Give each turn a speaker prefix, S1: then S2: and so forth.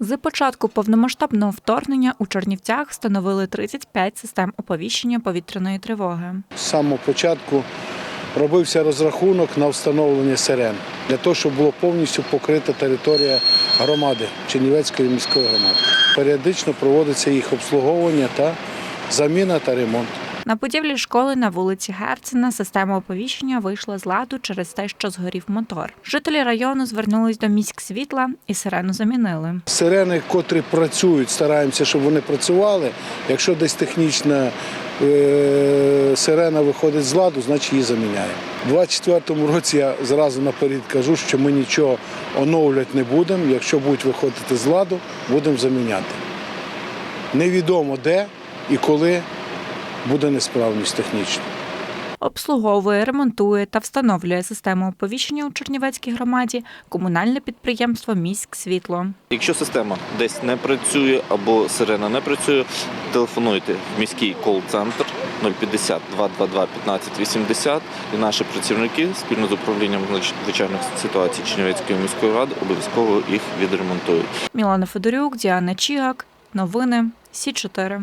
S1: З початку повномасштабного вторгнення у Чернівцях встановили 35 систем оповіщення повітряної тривоги.
S2: З самого початку робився розрахунок на встановлення сирен для того, щоб була повністю покрита територія громади Чернівецької міської громади. Періодично проводиться їх обслуговування та заміна та ремонт.
S1: На будівлі школи на вулиці Герцена система оповіщення вийшла з ладу через те, що згорів мотор. Жителі району звернулись до міськ світла і сирену замінили.
S2: Сирени, котрі працюють, стараємося, щоб вони працювали. Якщо десь технічна е, сирена виходить з ладу, значить її заміняємо. У 2024 році я зразу наперед кажу, що ми нічого оновлювати не будемо. Якщо будуть виходити з ладу, будемо заміняти. Невідомо де і коли буде несправність технічна.
S1: Обслуговує, ремонтує та встановлює систему оповіщення у Чернівецькій громаді комунальне підприємство Міськ світло.
S3: Якщо система десь не працює або сирена не працює, телефонуйте в міський кол-центр 050 222 1580 і наші працівники спільно з управлінням надзвичайних ситуацій Чернівецької міської ради обов'язково їх відремонтують.
S1: Мілана Федорюк, Діана Чігак. Новини Сі 4